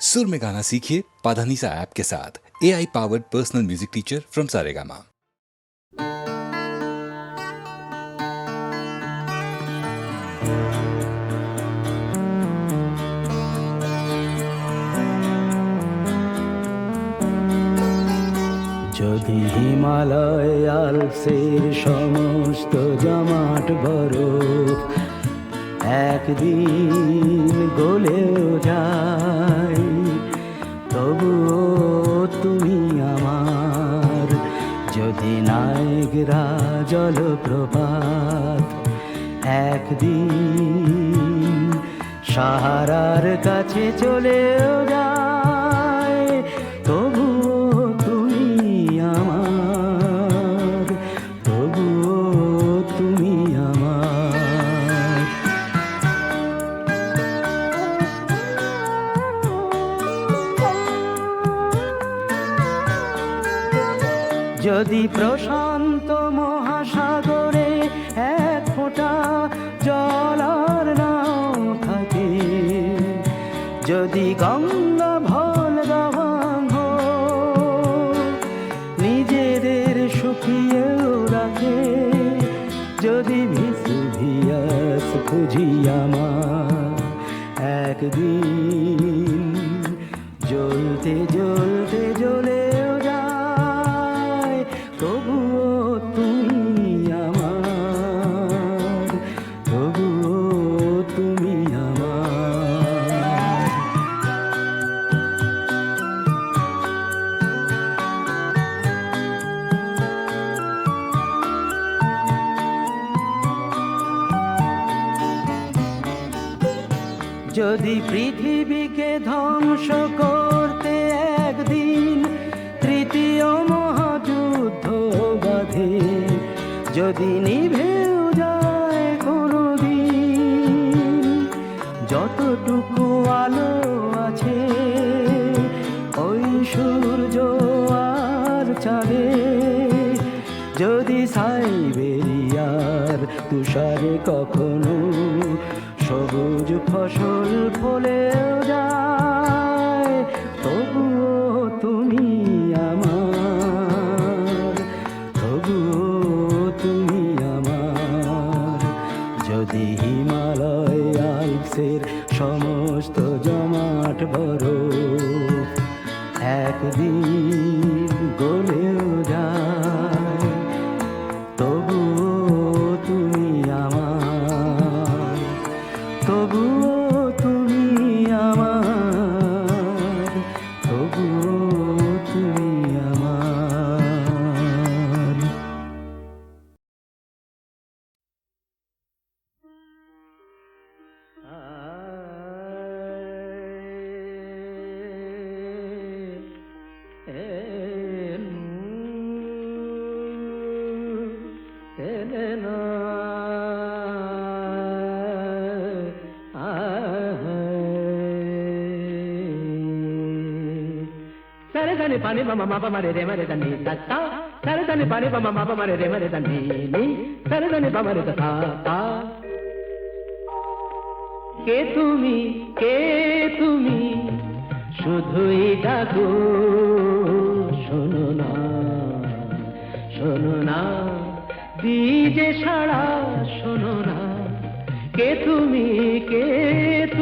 सुर में गाना सीखिए पाधानीसा ऐप के साथ A I powered personal music teacher from Saregama যদি হিমালয় আলসের সমস্ত জমাট বরফ একদিন গলেও যায় যদি নায়করা জলপ্রপাত। একদিন সাহারার কাছে চলেও যায় আমার তবুও আমার। যদি প্রশান্ত যদি গঙ্গা ভল গবাঙ্গ নিজেদের সুখিয়েও রাখে। যদি ভিসুভিয়াস খুঁজি আমার একদিন যদি পৃথিবীকে ধ্বংস করতে একদিন তৃতীয় মহাযুদ্ধ বাধে, যদি নিভেও যায় কোনোদিন, যতটুকু আলো আছে, ওই সূর্য আর চাঁদে, যদি সাইবেরিয়ার তুষারে কখনো সবুজ ফসল ফলেও যায়, তবুও তুমি আমার, তবুও তুমি আমার। যদি হিমালয় আলসের সমস্ত জমাট বড় একদিন పని మమ మప మరి రే మరి దాన్ని తత్త సరే దాని పని మమ మప మరి రే మరి దాన్ని నీ సరే దాని పమరి తా কে তুমি কে তুমি শুধুই ডাকো শোনো না শোনো না দিজে সারা শোনো না কে তুমি কে তুমি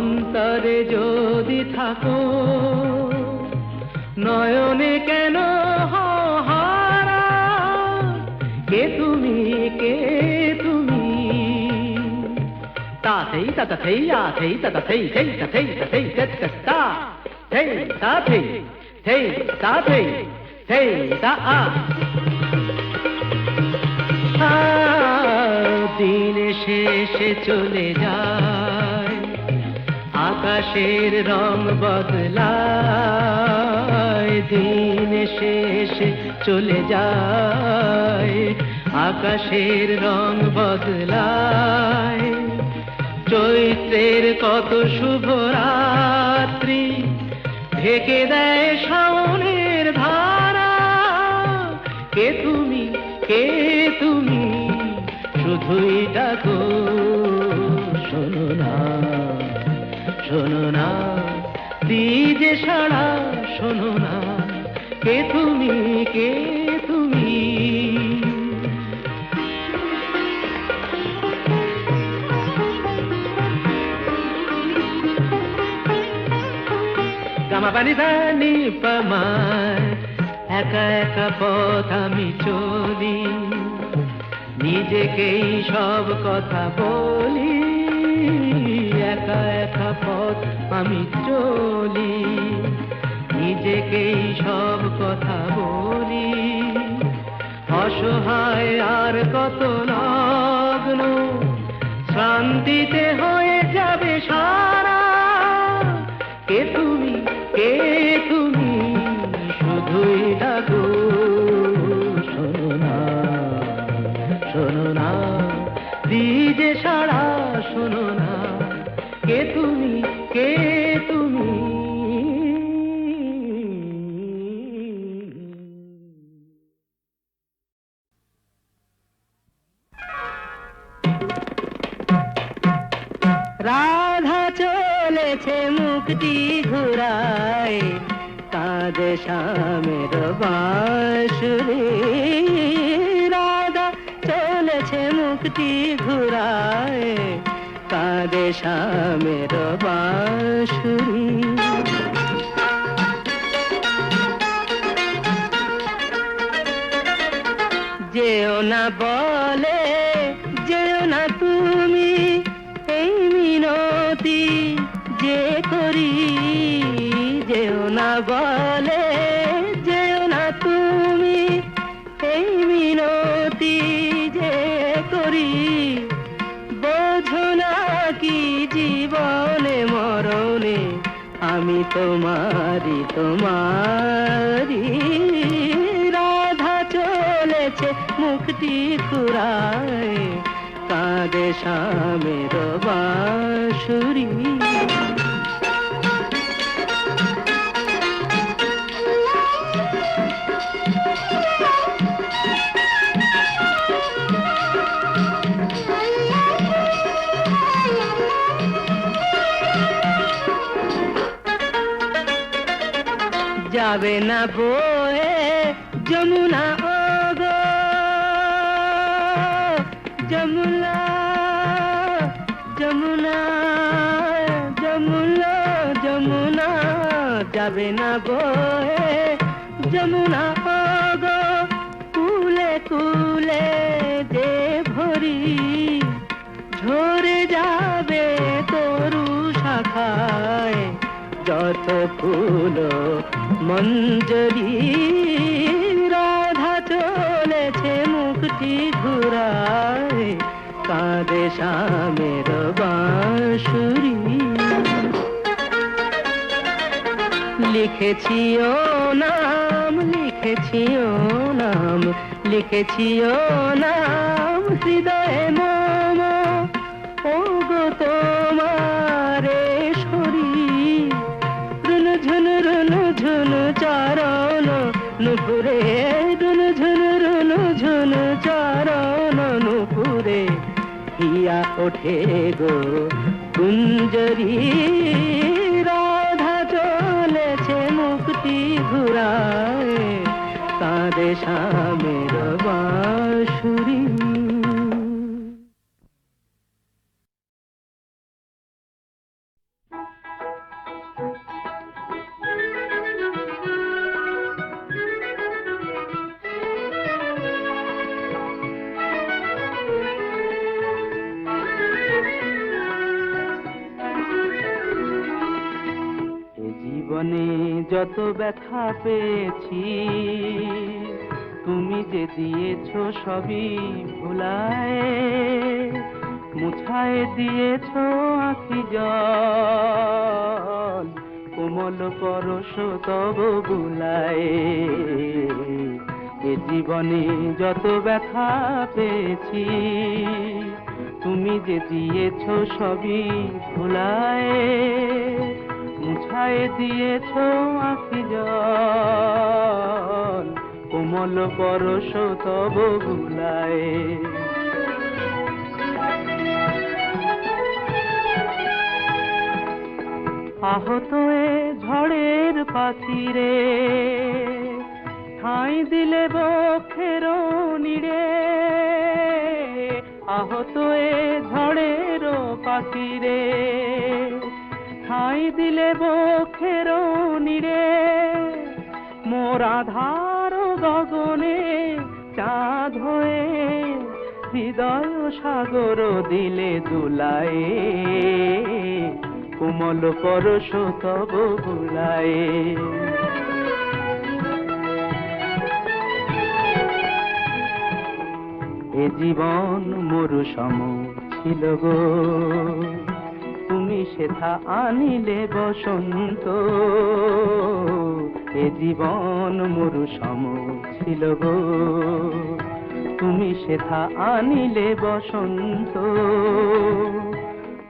অন্তরে যদি থাকো, নয়নে কেন হারা কে তুমি কে তুমি? তা থেই, তা তা থেই, আ থেই, তা তা থেই থেই, তা থেই, তা আ। দিন শেষে চলে যায় আকাশের রং বদলায়, দিন শেষে চলে যায়। আকাশের রং বদলায়, চৈত্রের কত শুভ রাত্রি ঢেকে দেয় শাওনের ধারা। কে তুমি? কে তুমি? শুধুই ডাকো। শোনো না, দিজে সারা শোনো না, কে তুমি কে তুমি? গামা পানি ধানি পামায় একা একা পথ আমি চলি। নিজেকেই সব কথা বলি। একা একা পথ আমি চলি, নিজেকেই সব কথা বলি। অসহায় আর কত লগ্ন শান্তিতে হয়ে যাবে সারা। কে তুমি, কে কে তুমি? কে তুমি? রাধা চলেছে মুক্তি ঘুরায় কাঁদে শ্যামের বাঁশুরি যেও না বলে, যেও না তুমি এই মিনতি যে করি। যেও না বলে, যেও না তুমি এই মিনতি যে করি। বোঝো না কি জীবনে, মরণে আমি তোমারি তোমারি মুক্তি খুরায় কাঁদে স্বামের বাঁশুরি যাবে না বয়ে যাবে না বয়ে যমুনা ওগো কুলে কুলে যে ভরি। ঝরে যাবে তরু শাখায় যত ফুল, মঞ্জরি। রাধা চলেছে মুক্তি ঘুরায়, কাঁদে শ্যামের বাঁশুরি। লিখেছি ও নাম লিখেছি ও নাম লিখেছি ও নাম, হৃদয়ে মম। ও গো তোমারে শরীর ঝুন, রুন ঝুন চারণ, নুপুরে রুন ঝুন রুন ঝুন চারণ, নুপুরে হিয়া ওঠে গো। কুঞ্জরি মুক্তি ঘুরায় তাদের স্বামের যত ব্যথা পেয়েছি, তুমি যে দিয়েছ সবই ভোলায়, মুছায় দিয়েছ আখি জল, কোমল পরশ তব বুলায় এ জীবনে যত ব্যথা পেয়েছি, তুমি যে দিয়েছ সবই ভুলায়। মুছায় দিয়েছ আখি জল কোমল পরশ তব বুলায় আহত এ ঝড়ের পাখি রে ঠাঁই দিলে বক্ষের নিড়ে। আহত এ ঝড়ের পাখি রে ঠাঁই দিলে বক্ষের নিড়ে মোর আধার গগনে চাঁদ হয়ে হৃদয় সাগর দিলে দুলায়ে। কোমল পরশ তব এ জীবন মোর সম ছিল গো। সেথা আনিলে বসন্ত। এ জীবন মোর সম ছিল গো। তুমি সেথা আনিলে বসন্ত।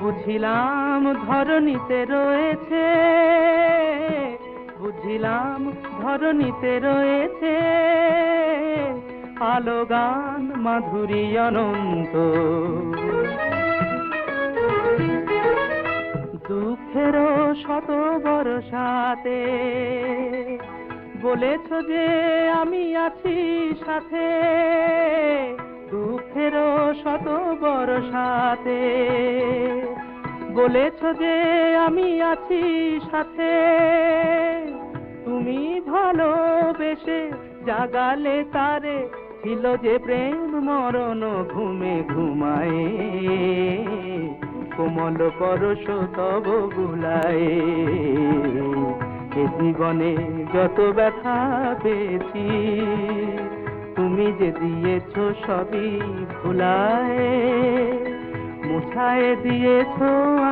বুঝিলাম ধরণীতে রয়েছে, বুঝিলাম ধরণীতে রয়েছে আলো গান মাধুরী অনন্ত। দুঃখের শত বর্ষাতে বলেছ যে আমি আছি সাথে। দুঃখের শত বর্ষাতে বলেছ যে আমি আছি সাথে। তুমি ভালোবেসে জাগালে তারে। ছিল যে প্রেম মরণ ঘুমে ঘুমায়ে। কোমল পরশ তব বুলায়ে এ জীবনে যত ব্যথা পেয়েছি, তুমি যে দিয়েছ সবই ভুলায় মুছায় দিয়েছ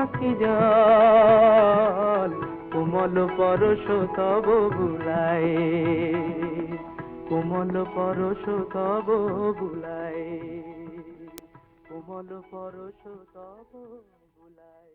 আঁকি জল, কোমল পরশ তব বুলায় কোমল পরশ তব বুলায় কোমল পরশ তব বুলায়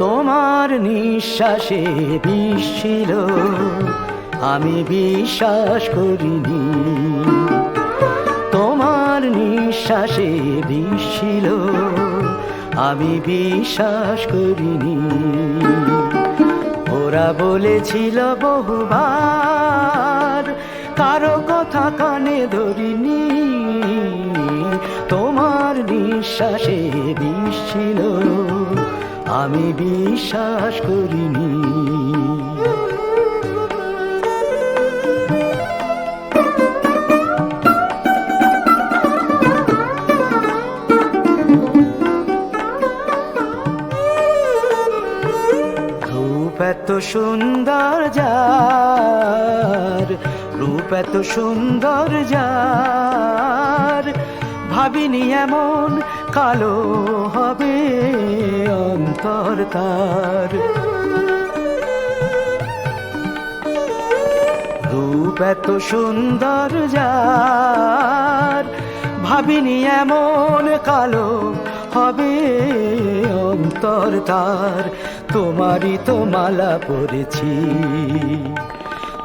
তোমার নিঃশ্বাসে বিষ ছিল আমি বিশ্বাস করিনি। নিঃশ্বাসে ছিল আমি বিশ্বাস করিনি। ওরা বলেছিল বহুবার, কারও কথা কানে ধরিনি। তোমার নিঃশ্বাসে ছিল আমি বিশ্বাস করিনি। সুন্দর যার, রূপ এত সুন্দর যার। ভাবিনি এমন কালো হবে অন্তর তার। রূপ এত সুন্দর যার, ভাবিনি এমন কালো হবে অন্তর তার। তোমারই তো মালা পরেছি।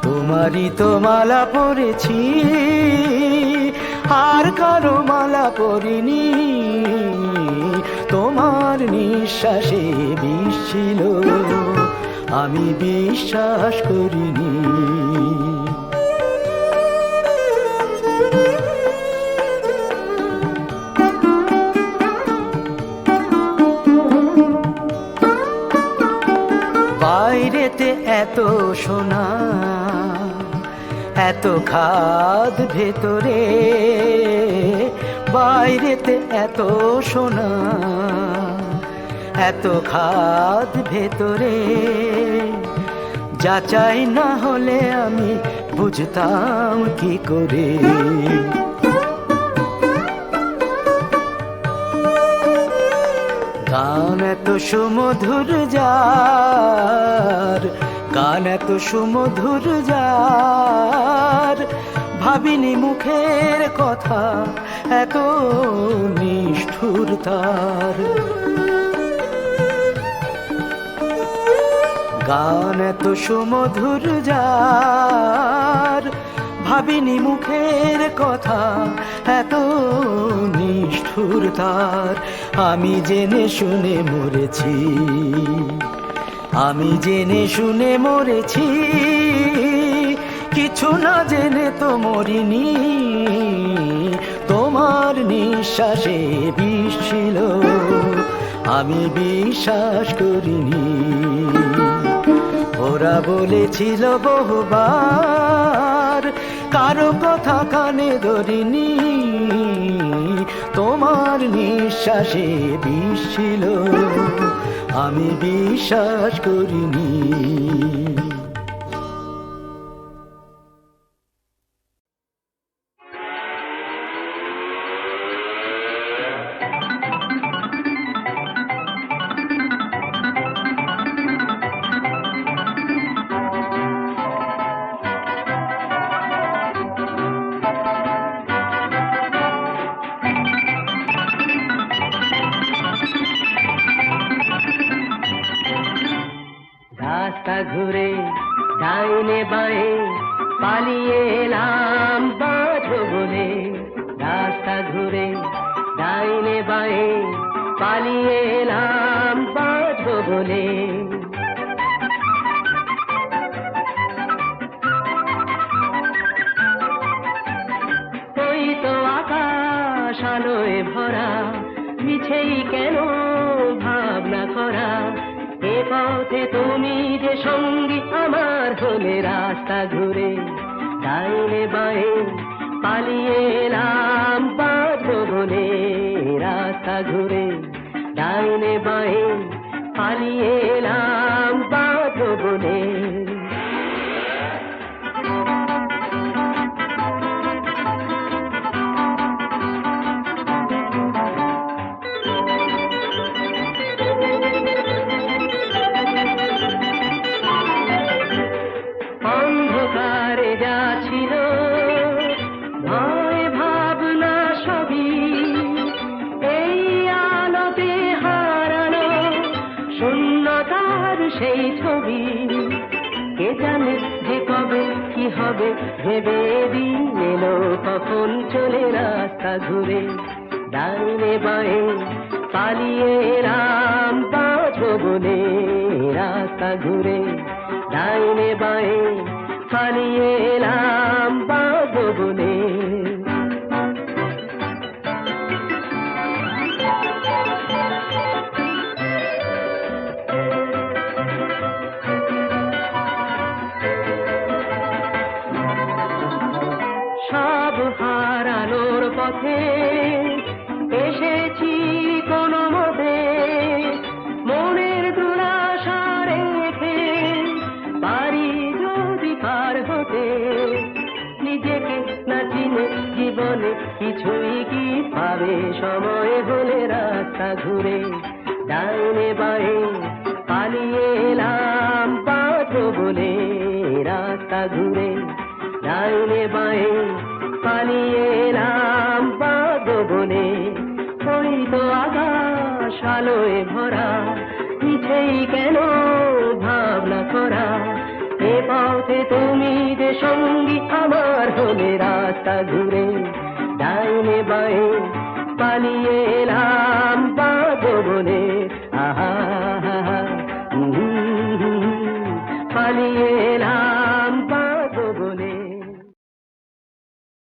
তোমারই তো মালা পরেছি। আর কারও মালা পরিনি। তোমার নিঃশ্বাসে বিষ ছিল। আমি বিশ্বাস করিনি। বাইরেতে এত সোনা, এত খাদ ভেতরে, বাইরেতে এত সোনা, এত খাদ ভেতরে। যাচাই না হলে আমি বুঝতাম কি করে। কান এত সুমধুর যার, কান এত সুমধুর যার। ভাবিনি মুখের কথা, এত নিষ্ঠুর তার। গান এত সুমধুর যার, ভাবিনি মুখের কথা, এত নিষ্ঠুর তার। আমি জেনে শুনে মরেছি। আমি জেনে শুনে মরেছি। কিছু না জেনে তো মরিনি। তোমার নিঃশ্বাসে বিষ ছিল। আমি বিশ্বাস করিনি। ওরা বলেছিল বহুবার কারও কথা কানে ধরিনি? তোমার নিঃশ্বাসে বিষ ছিল। আমি বিশ্বাস করিনি। ঘুরে ডাইনে বাঁয়ে পালিয়ে এলাম বাঁচো বলে রাস্তা ঘুরে ডাইনে বাঁয়ে পালিয়ে এলাম বাঁচো বলে আলোয় ভরা, মিছেই কেন ভাবনা করা? এ পথে তুমি সঙ্গী আমার হলে রাস্তা ঘুরে, ডাইনে বাঁয়ে পালিয়ে এলাম বাঁধবনে রাস্তা ঘুরে, ডাইনে বাঁয়ে পালিয়ে হবে ভেবে দিন এলো কখন চলে রাস্তা ঘুরে। ডাইনে বাঁয়ে পালিয়ে রাম পাঁচ বলে রাস্তা ঘুরে। ডাইনে বাঁয়ে পালিয়ে এলাম পাবে সময় হলে রাস্তা ঘুরে ডাইনে বাঁয়ে পালিয়ে এলাম বাঁচো বলে। রাস্তা ঘুরে ডাইনে বাঁয়ে পালিয়ে এলাম বাঁধো বলে। ওই তো আকাশ আলোয় ভরা মিছেই কেন ভাবনা করা? এ পথে তুমি যে সঙ্গী, আমার হলে রাস্তা ঘুরে। ডাইনে বাঁয়ে পালিয়ে এলাম